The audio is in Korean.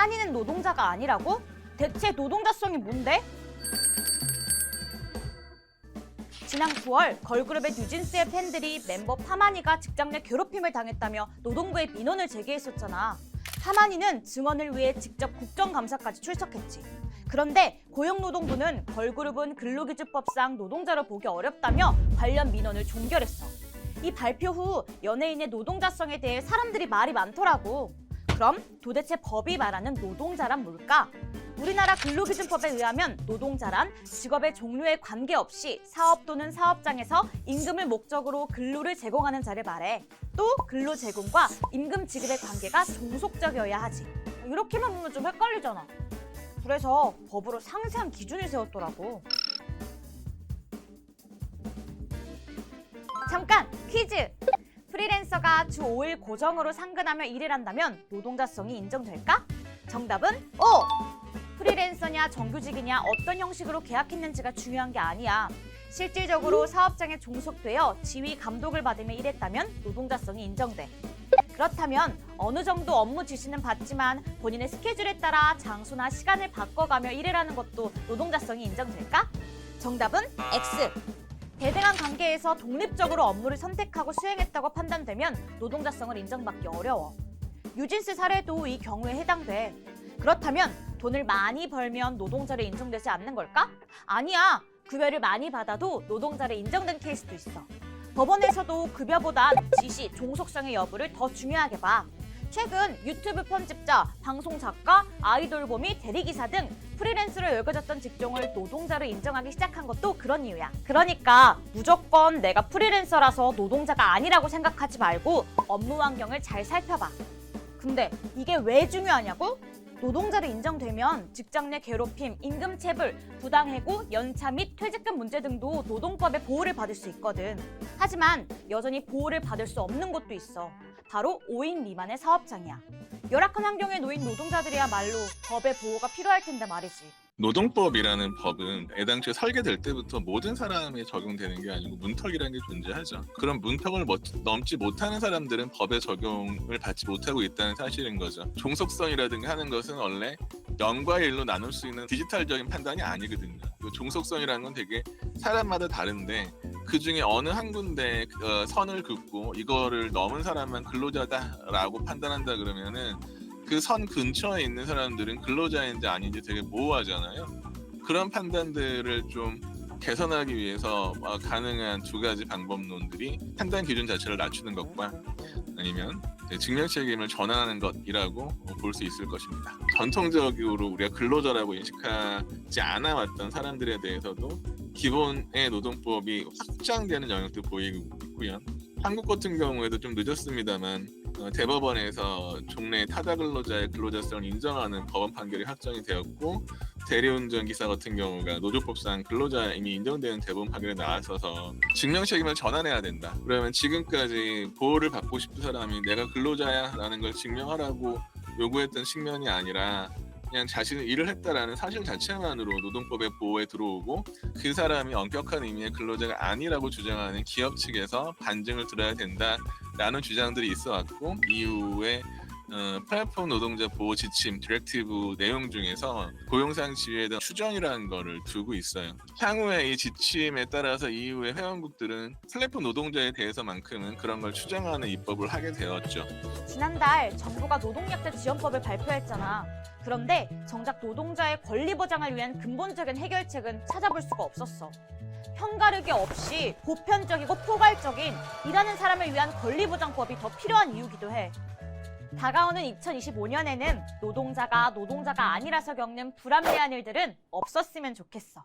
한이는 노동자가 아니라고? 대체 노동자성이 뭔데? 지난 9월 걸그룹의 뉴진스의 팬들이 멤버 파마니가 직장 내 괴롭힘을 당했다며 노동부에 민원을 제기했었잖아. 파마니는 증언을 위해 직접 국정감사까지 출석했지. 그런데 고용노동부는 걸그룹은 근로기준법상 노동자로 보기 어렵다며 관련 민원을 종결했어. 이 발표 후 연예인의 노동자성에 대해 사람들이 말이 많더라고. 그럼 도대체 법이 말하는 노동자란 뭘까? 우리나라 근로기준법에 의하면 노동자란 직업의 종류에 관계없이 사업 또는 사업장에서 임금을 목적으로 근로를 제공하는 자를 말해. 또 근로 제공과 임금 지급의 관계가 종속적이어야 하지. 이렇게만 보면 좀 헷갈리잖아. 그래서 법으로 상세한 기준을 세웠더라고. 잠깐 퀴즈. 프리랜서가 주 5일 고정으로 상근하며 일을 한다면 노동자성이 인정될까? 정답은 O. 프리랜서냐 정규직이냐 어떤 형식으로 계약했는지가 중요한 게 아니야. 실질적으로 사업장에 종속되어 지휘 감독을 받으며 일했다면 노동자성이 인정돼. 그렇다면 어느 정도 업무 지시는 받지만 본인의 스케줄에 따라 장소나 시간을 바꿔가며 일을 하는 것도 노동자성이 인정될까? 정답은 X. 대등한 관계에서 독립적으로 업무를 선택하고 수행했다고 판단되면 노동자성을 인정받기 어려워. 유진스 사례도 이 경우에 해당돼. 그렇다면 돈을 많이 벌면 노동자를 인정되지 않는 걸까? 아니야. 급여를 많이 받아도 노동자를 인정된 케이스도 있어. 법원에서도 급여보단 지시, 종속성의 여부를 더 중요하게 봐. 최근 유튜브 편집자, 방송 작가, 아이돌 봄이 대리기사 등 프리랜서로 여겨졌던 직종을 노동자로 인정하기 시작한 것도 그런 이유야. 그러니까 무조건 내가 프리랜서라서 노동자가 아니라고 생각하지 말고 업무 환경을 잘 살펴봐. 근데 이게 왜 중요하냐고? 노동자로 인정되면 직장 내 괴롭힘, 임금 체불, 부당해고, 연차 및 퇴직금 문제 등도 노동법의 보호를 받을 수 있거든. 하지만 여전히 보호를 받을 수 없는 곳도 있어. 바로 5인 미만의 사업장이야. 열악한 환경에 놓인 노동자들이야말로 법의 보호가 필요할 텐데 말이지. 노동법이라는 법은 애당초에 설계될 때부터 모든 사람에 적용되는 게 아니고 문턱이라는 게 존재하죠. 그런 문턱을 멋- 넘지 못하는 사람들은 법의 적용을 받지 못하고 있다는 사실인 거죠. 종속성이라든가 하는 것은 원래 0과 1로 나눌 수 있는 디지털적인 판단이 아니거든요. 그 종속성이라는 건 되게 사람마다 다른데 그 중에 어느 한 군데 어, 선을 긋고 이거를 넘은 사람만 근로자다라고 판단한다 그러면은 그 선 근처에 있는 사람들은 근로자인지 아닌지 되게 모호하잖아요. 그런 판단들을 좀 개선하기 위해서 어, 가능한 두 가지 방법론들이 판단 기준 자체를 낮추는 것과 아니면 증명 책임을 전환하는 것이라고 볼 수 있을 것입니다. 전통적으로 우리가 근로자라고 인식하지 않아 왔던 사람들에 대해서도 기본의 노동법이 확장되는 영역도 보이고 있고요. 한국 같은 경우에도 좀 늦었습니다만 어, 대법원에서 종래 타자 근로자의 근로자성을 인정하는 법원 판결이 확정이 되었고 대리운전 기사 같은 경우가 노조법상 근로자 이미 인정되는 대법원 판결이 나왔어서 증명 책임을 전환해야 된다. 그러면 지금까지 보호를 받고 싶은 사람이 내가 근로자야라는 걸 증명하라고 요구했던 측면이 아니라 그냥 자신은 일을 했다라는 사실 자체만으로 노동법의 보호에 들어오고 그 사람이 엄격한 의미의 근로자가 아니라고 주장하는 기업 측에서 반증을 들어야 된다라는 주장들이 있어 왔고 이후에 어, 플랫폼 노동자 보호 지침 디렉티브 내용 중에서 고용상 지위에 대한 추정이라는 거를 두고 있어요. 향후에 이 지침에 따라서 이후에 회원국들은 플랫폼 노동자에 대해서만큼은 그런 걸 추정하는 입법을 하게 되었죠. 지난달 정부가 노동약자 지원법을 발표했잖아. 그런데 정작 노동자의 권리 보장을 위한 근본적인 해결책은 찾아볼 수가 없었어. 편가르기 없이 보편적이고 포괄적인 일하는 사람을 위한 권리 보장법이 더 필요한 이유기도 해. 다가오는 2025년에는 노동자가 노동자가 아니라서 겪는 불합리한 일들은 없었으면 좋겠어.